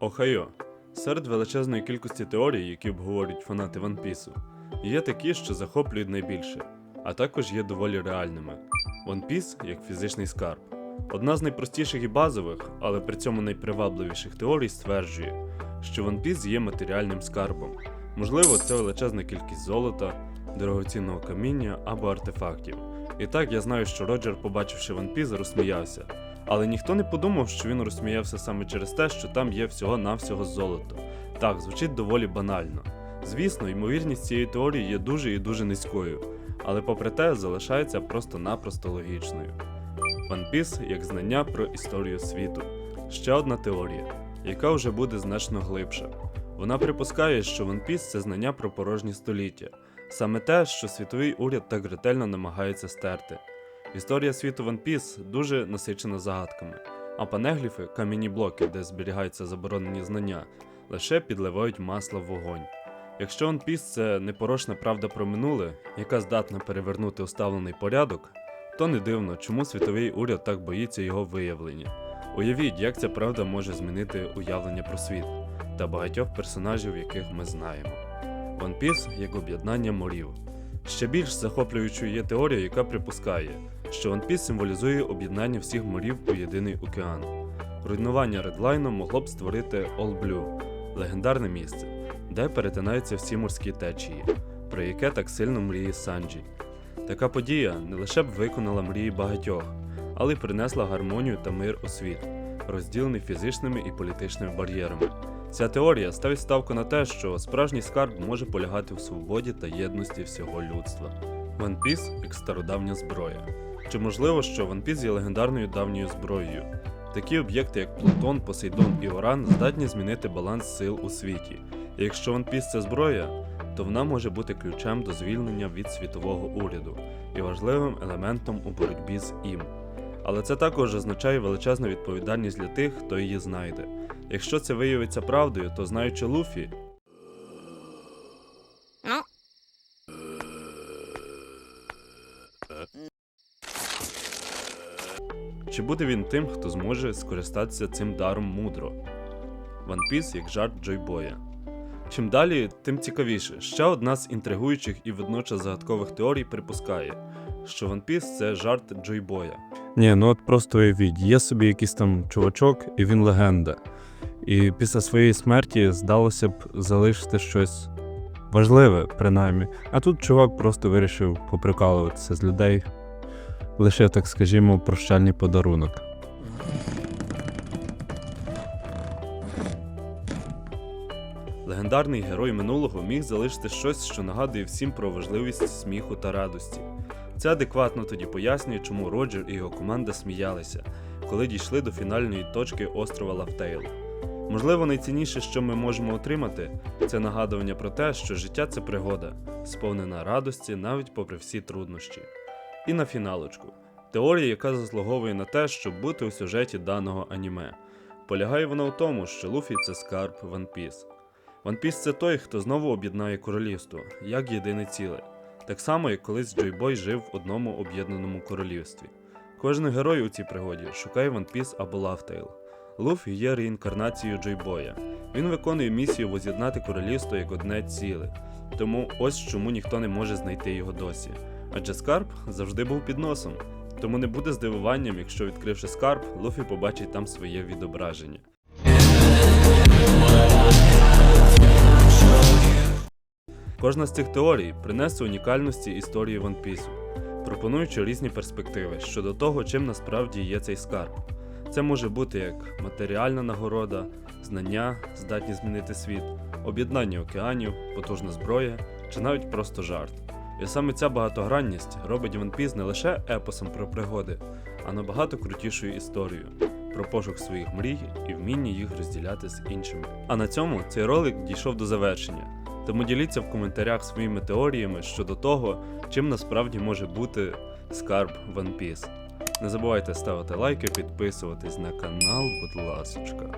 Охайо. Серед величезної кількості теорій, які обговорюють фанати One Piece, є такі, що захоплюють найбільше, а також є доволі реальними. One Piece як фізичний скарб. Одна з найпростіших і базових, але при цьому найпривабливіших теорій стверджує, що One Piece є матеріальним скарбом. Можливо, це величезна кількість золота, дорогоцінного каміння або артефактів. І так я знаю, що Роджер, побачивши One Piece, розсміявся. Але ніхто не подумав, що він розсміявся саме через те, що там є всього-навсього золото. Так, звучить доволі банально. Звісно, ймовірність цієї теорії є дуже і дуже низькою, але попри те залишається просто-напросто логічною. Piece як знання про історію світу. Ще одна теорія, яка вже буде значно глибша. Вона припускає, що One Piece – це знання про порожні століття, саме те, що світовий уряд так ретельно намагається стерти. Історія світу One Piece дуже насичена загадками, а панегліфи, кам'яні блоки, де зберігаються заборонені знання, лише підливають масло в вогонь. Якщо One Piece – це непорочна правда про минуле, яка здатна перевернути уставлений порядок, то не дивно, чому світовий уряд так боїться його виявлення. Уявіть, як ця правда може змінити уявлення про світ та багатьох персонажів, яких ми знаємо. One Piece як об'єднання морів. Ще більш захоплюючою є теорія, яка припускає, що Piece символізує об'єднання всіх морів у єдиний океан. Руйнування редлайну могло б створити Blue – легендарне місце, де перетинаються всі морські течії, про яке так сильно мріє Санджі. Така подія не лише б виконала мрії багатьох, але й принесла гармонію та мир у світ, розділений фізичними і політичними бар'єрами. Ця теорія ставить ставку на те, що справжній скарб може полягати в свободі та єдності всього людства. One Piece як стародавня зброя. Чи можливо, що One Piece є легендарною давньою зброєю? Такі об'єкти, як Плутон, Посейдон і Оран, здатні змінити баланс сил у світі. І якщо One Piece – це зброя, то вона може бути ключем до звільнення від світового уряду і важливим елементом у боротьбі з ім. Але це також означає величезну відповідальність для тих, хто її знайде. Якщо це виявиться правдою, то знаючи Луфі, Ну, чи буде він тим, хто зможе скористатися цим даром мудро? One Piece як жарт Джойбоя. Чим далі, тим цікавіше. Ще одна з інтригуючих і водночас загадкових теорій припускає, що One Piece – це жарт Джойбоя. Ні, ну от просто уявіть, є собі якийсь там чувачок, і він легенда. І після своєї смерті здалося б залишити щось важливе, принаймні. А тут чувак просто вирішив поприкалуватися з людей, лишив, так скажімо, прощальний подарунок. Легендарний герой минулого міг залишити щось, що нагадує всім про важливість сміху та радості. Це адекватно тоді пояснює, чому Роджер і його команда сміялися, коли дійшли до фінальної точки острова Лавтейл. Можливо, найцінніше, що ми можемо отримати, це нагадування про те, що життя це пригода, сповнена радості навіть попри всі труднощі. І на фіналочку. Теорія, яка заслуговує на те, щоб бути у сюжеті даного аніме. Полягає вона у тому, що Луфі це скарб One Piece. One Piece це той, хто знову об'єднає королівство, як єдине ціле. Так само, як колись Джойбой жив в одному об'єднаному королівстві. Кожен герой у цій пригоді шукає One Piece або Лавтейл. Луфі є реінкарнацією Джойбоя. Він виконує місію воз'єднати королівство як одне ціле. Тому ось чому ніхто не може знайти його досі. Адже скарб завжди був під носом. Тому не буде здивуванням, якщо відкривши скарб, Луфі побачить там своє відображення. Кожна з цих теорій принесе унікальності історії One Piece, пропонуючи різні перспективи щодо того, чим насправді є цей скарб. Це може бути як матеріальна нагорода, знання, здатні змінити світ, об'єднання океанів, потужна зброя чи навіть просто жарт. І саме ця багатогранність робить One Piece не лише епосом про пригоди, а набагато крутішою історією про пошук своїх мрій і вміння їх розділяти з іншими. А на цьому цей ролик дійшов до завершення. Тому діліться в коментарях своїми теоріями щодо того, чим насправді може бути скарб One Piece. Не забувайте ставити лайки, підписуватись на канал, будь ласочка.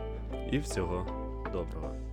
І всього доброго.